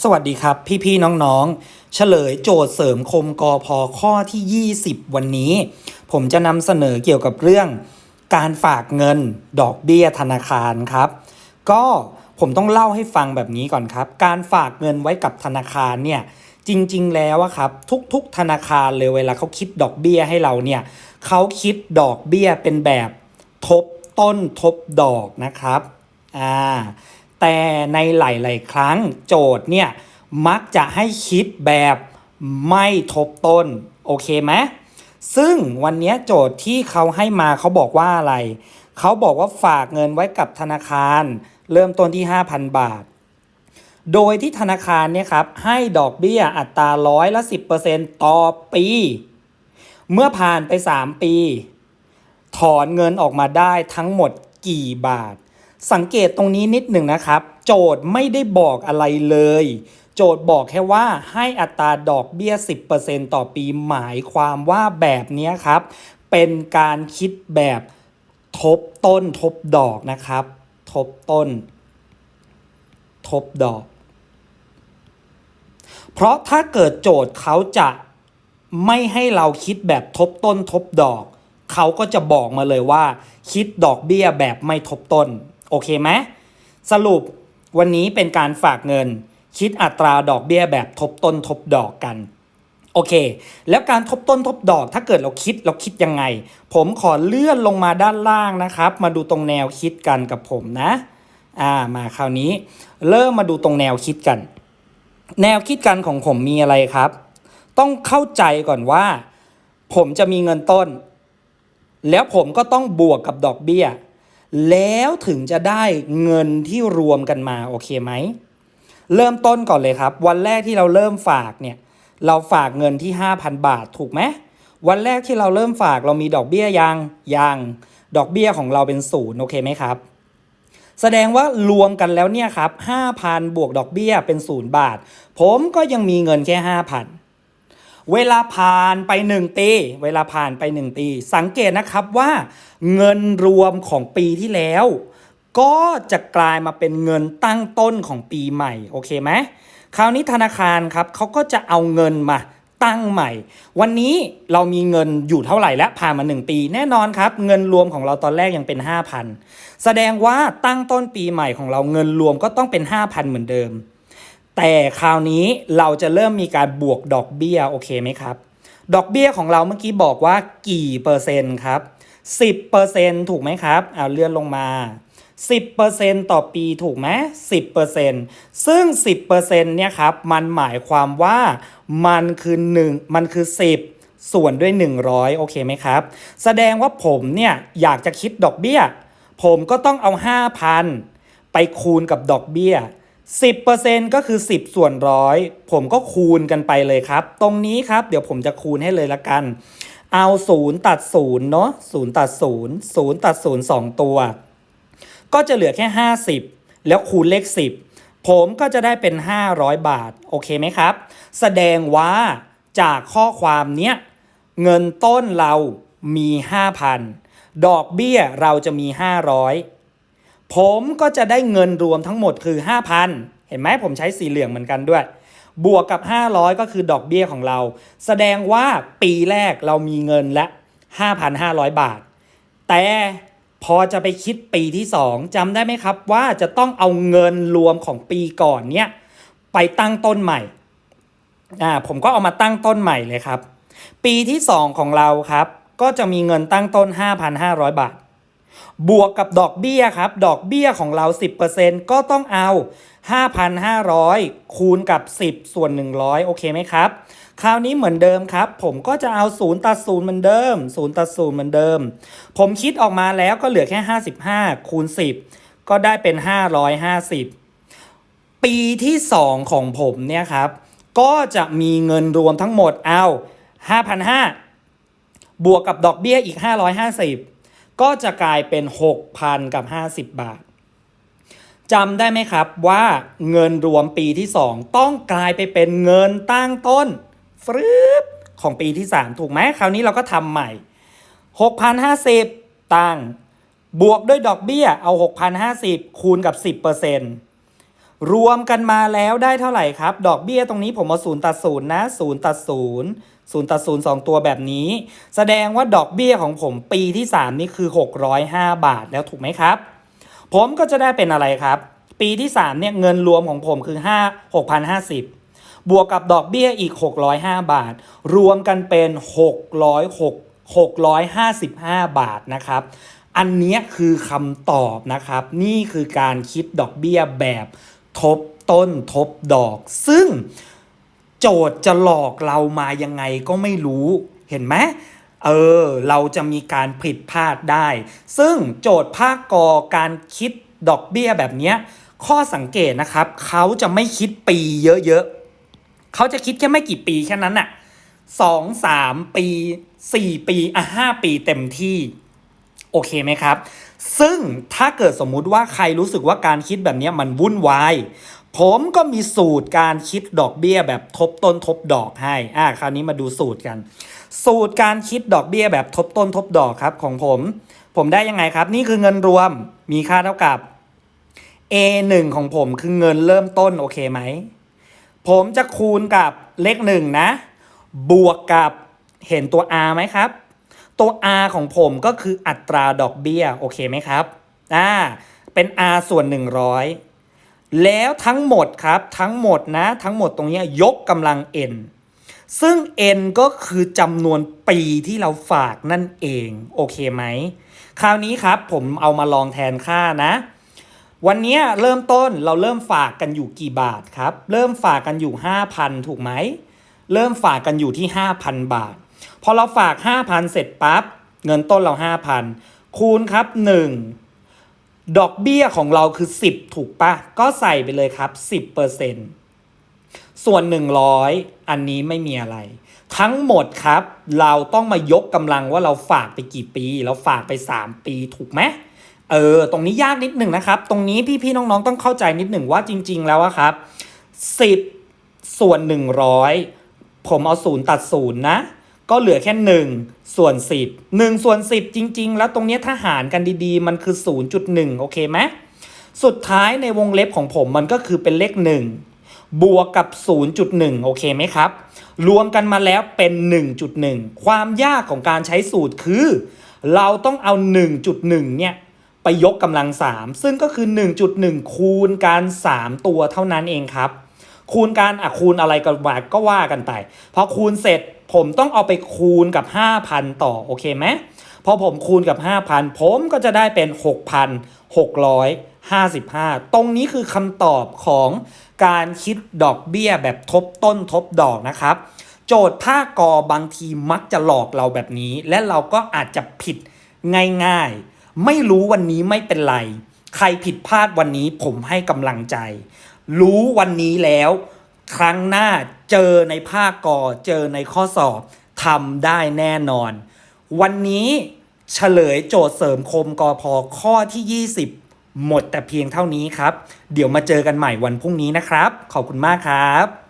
สวัสดีครับ พี่ๆน้องๆ เฉลยโจทย์เสริมคมกอพอข้อที่ 20 วันนี้ ผมจะนำเสนอเกี่ยวกับเรื่อง การฝากเงินดอกเบี้ยธนาคารครับ ก็ผมต้องเล่าให้ฟังแบบนี้ก่อนครับ การฝากเงินไว้กับธนาคารเนี่ยจริง ๆ แล้วอะครับ ทุกๆ ธนาคารเลยเวลาเขาคิดดอกเบี้ยให้เราเนี่ยเขาคิดดอกเบี้ยเป็นแบบทบต้นทบดอกนะครับอ่า แต่ในหลาย ๆ ครั้งโจทย์เนี่ยมักจะให้คิดแบบไม่ทบต้น โอเคไหมซึ่งวันนี้โจทย์ที่เขาให้มาเขาบอกว่าอะไร เขาบอกว่าฝากเงินไว้กับธนาคาร เริ่มต้นที่ 5,000 บาท โดยที่ธนาคารเนี่ยครับให้ดอกเบี้ยอัตราร้อยละ10%ต่อปี เมื่อผ่านไป 3 ปี ถอนเงินออกมาได้ทั้งหมดกี่บาท สังเกตตรงนี้นิดหนึ่งนะครับ โจทย์ไม่ได้บอกอะไรเลย โจทย์บอกแค่ว่าให้อัตราดอกเบี้ย 10%ต่อปีหมายความว่าแบบนี้ครับ เป็นการคิดแบบทบต้นทบดอกนะครับ ทบต้น ทบดอก เพราะถ้าเกิดโจทย์เขาจะไม่ให้เราคิดแบบทบต้นทบดอก เขาก็จะบอกมาเลยว่า คิดดอกเบี้ยแบบไม่ทบต้น โอเคไหมสรุปวันนี้เป็นการฝากเงิน คิดอัตราดอกเบี้ยแบบทบต้นทบดอกกันโอเค แล้วการทบต้นทบดอกถ้าเกิดเราคิดเราคิดยังไง ผมขอเลื่อนลงมาด้านล่างนะครับ มาดูตรงแนวคิดกันกับผมนะอ่ามาคราวนี้ เริ่มมาดูตรงแนวคิดกัน แนวคิดกันของผมมีอะไรครับ ต้องเข้าใจก่อนว่า ผมจะมีเงินต้น แล้วผมก็ต้องบวกกับดอกเบี้ย แล้วถึงจะได้เงินที่รวมกันมาโอเคไหม เริ่มต้นก่อนเลยครับ วันแรกที่เราเริ่มฝากเนี่ยเราฝากเงินที่ 5,000 บาทถูกไหมวันแรกที่เราเริ่มฝากเรามีดอกเบี้ยยังยังดอกเบี้ยของเราเป็นศูนย์โอเคไหมครับ แสดงว่ารวมกันแล้วเนี่ยครับ5,000 บวกดอกเบี้ยเป็นศูนย์บาท ผมก็ยังมีเงินแค่ 5,000 เวลาผ่านไป 1 ปี เวลาผ่านไป 1 ปี สังเกตนะครับว่าเงินรวมของปีที่แล้ว ก็จะกลายมาเป็นเงินตั้งต้นของปีใหม่ โอเคไหมคราวนี้ธนาคารครับเขาก็จะเอาเงินมาตั้งใหม่ วันนี้เรามีเงินอยู่เท่าไหร่แล้วผ่านมา 1 ปี แน่นอนครับ เงินรวมของเราตอนแรกยังเป็น 5,000 แสดงว่าตั้งต้นปีใหม่ของเราเงินรวมก็ต้องเป็น 5,000 เหมือนเดิม แต่คราวนี้เราจะเริ่มมีการบวกดอกเบี้ยโอเคไหมครับ ดอกเบี้ยของเราเมื่อกี้บอกว่ากี่เปอร์เซ็นต์ครับ10เปอร์เซ็นต์ถูกไหมครับเอาเลื่อนลงมา 10%ต่อปีถูกไหม10%ซึ่ง 10%เนี่ยครับมันหมายความว่ามันคือ 1 มันคือ 10 ส่วนด้วย 100 โอเคไหมครับ แสดงว่าผมเนี่ยอยากจะคิดดอกเบี้ย ผมก็ต้องเอา 5,000 ไปคูณกับดอกเบี้ย 10%ก็คือ 10 ส่วนร้อยผมก็คูณกันไปเลยครับ ตรงนี้ครับ เดี๋ยวผมจะคูณให้เลยละกัน เอา 0 ตัด 0 เนาะ0ตัด 0 0 ตัด 0 2 ตัว ก็จะเหลือแค่ 50 แล้วคูณเลข 10 ผมก็จะได้เป็น 500 บาท โอเคไหมครับ แสดงว่าจากข้อความเนี้ย เงินต้นเรามี 5,000 ดอกเบี้ยเราจะมี 500 ผมก็จะได้เงินรวมทั้งหมดคือ 5,000 เห็นไหมผมใช้สีเหลืองเหมือนกันด้วย บวกกับ 500 ก็คือดอกเบี้ยของเรา แสดงว่าปีแรกเรามีเงินละ 5,500 บาท แต่พอจะไปคิดปีที่ 2จำได้ไหมครับว่าจะต้องเอาเงินรวมของปีก่อนเนี้ยไปตั้งต้นใหม่อ่าผมก็เอามาตั้งต้นใหม่เลยครับ ปีที่ 2 ของเราครับ ก็จะมีเงินตั้งต้น 5,500 บาท บวกกับดอกเบี้ยครับ ดอกเบี้ยของเรา 10%ก็ต้องเอา 5,500 คูณกับ 10 ส่วน 100 โอเคไหมครับ คราวนี้เหมือนเดิมครับ ผมก็จะเอา 0 ตัด 0 เหมือนเดิม 0 ตัด 0 เหมือนเดิม ผมคิดออกมาแล้วก็เหลือแค่ 55 คูณ 10 ก็ได้เป็น 550 ปีที่ 2 ของผมเนี่ยครับ ก็จะมีเงินรวมทั้งหมดเอา 5,500 บวกกับดอกเบี้ยอีก 550 ก็จะกลายเป็น 6,000 กับ 50 บาทจำได้ไหมครับว่าเงินรวมปีที่ 2 ต้องกลายไปเป็นเงินตั้งต้นฟรึบของปีที่ 3 ถูกไหมคราวนี้เราก็ทำใหม่ 6,050 ตั้งบวกด้วยดอกเบี้ยเอา 6,050 คูณกับ 10% รวมกันมาแล้วได้เท่าไหร่ครับ ดอกเบี้ยตรงนี้ผมเอาศูนย์ตัดศูนย์นะศูนย์ตัดศูนย์ศูนย์ตัดศูนย์สองตัวแบบนี้ แสดงว่าดอกเบี้ยของผมปีที่ 3 นี่คือ 605 บาทแล้วถูกไหมครับ ผมก็จะได้เป็นอะไรครับ ปีที่ 3 เนี่ยเงินรวมของผมคือ 5 6,050 บวกกับดอกเบี้ยอีก 605 บาท รวมกันเป็น 606 655 บาทนะครับอันนี้คือคำตอบนะครับ นี่คือการคิดดอกเบี้ยแบบ ทบต้นทบดอก ซึ่งโจทย์จะหลอกเรามายังไงก็ไม่รู้เห็นไหมเออ เราจะมีการผิดพลาดได้ ซึ่งโจทย์ภาคกอการคิดดอกเบี้ยแบบนี้ข้อสังเกตนะครับ เขาจะไม่คิดปีเยอะๆเขาจะคิดแค่ไม่กี่ปีแค่นั้นน่ะสองสามปีสี่ปีอะห้าปีเต็มที่ โอเคไหมครับ ซึ่งถ้าเกิดสมมุติว่าใครรู้สึกว่าการคิดแบบนี้มันวุ่นวายผมก็มีสูตรการคิดดอกเบี้ยแบบทบต้นทบดอกให้ อ่า คราวนี้มาดูสูตรกัน สูตรการคิดดอกเบี้ยแบบทบต้นทบดอกครับของผม ผมได้ยังไงครับ นี่คือเงินรวม มีค่าเท่ากับ A1 ของผมคือเงินเริ่มต้นโอเคไหม ผมจะคูณกับเลขหนึ่งนะ บวกกับเห็นตัว R ไหมครับ ตัว R ของผมก็คืออัตราดอกเบี้ยโอเคไหมครับอ่าเป็น R ส่วน 100 แล้วทั้งหมดครับทั้งหมดนะทั้งหมดตรงนี้ยกกำลัง n ซึ่ง n ก็คือจำนวนปีที่เราฝากนั่นเองโอเคไหมคราวนี้ครับผมเอามาลองแทนค่านะ วันนี้เริ่มต้นเราเริ่มฝากกันอยู่กี่บาทครับ เริ่มฝากกันอยู่ 5,000 ถูกไหม เริ่มฝากกันอยู่ที่ 5,000 บาท พอเราฝาก 5,000 เสร็จปั๊บเงินต้นเรา 5,000 คูณครับ 1 ดอกเบี้ยของเราคือ 10 ถูกปะก็ใส่ไปเลยครับ 10%ส่วน 100 อันนี้ไม่มีอะไร ทั้งหมดครับ เราต้องมายกกำลังว่าเราฝากไปกี่ปี เราฝากไป 3 ปีถูกไหมเออ ตรงนี้ยากนิดหนึ่งนะครับ ตรงนี้พี่ๆน้องๆต้องเข้าใจนิดหนึ่งว่าจริง ๆ แล้วอะครับ 10 ส่วน 100 ผมเอาศูนย์ตัดศูนย์นะ ก็เหลือแค่1ส่วน10 1ส่วน10 จริง ๆ แล้วตรงนี้ถ้าหารกันดีๆ มันคือ 0.1 โอเคไหมสุดท้ายในวงเล็บของผมมันก็คือเป็นเลข 1 บวกกับ 0.1 โอเคไหมครับ รวมกันมาแล้วเป็น 1.1 ความยากของการใช้สูตรคือ เราต้องเอา 1.1 เนี่ยไปยกกำลัง 3 ซึ่งก็คือ 1.1 คูณการ 3 ตัวเท่านั้นเองครับ คูณการอะคูณอะไรก็ว่าก็ว่ากันไปพอคูณเสร็จ ผมต้องเอาไปคูณกับ 5,000 ต่อโอเคไหมพอผมคูณกับ 5,000 ผมก็จะได้เป็น 6,655 ตรงนี้คือคำตอบของการคิดดอกเบี้ยแบบทบต้นทบดอกนะครับ โจทย์ภาคกอบางทีมักจะหลอกเราแบบนี้ และเราก็อาจจะผิดง่ายๆ ไม่รู้วันนี้ไม่เป็นไร ใครผิดพลาดวันนี้ผมให้กำลังใจ รู้วันนี้แล้ว ครั้งหน้า เจอในภาคก่อเจอในข้อสอบทำได้แน่นอน วันนี้เฉลยโจทย์เสริมคมกอพอข้อที่ 20 หมดแต่เพียงเท่านี้ครับ เดี๋ยวมาเจอกันใหม่วันพรุ่งนี้นะครับ ขอบคุณมากครับ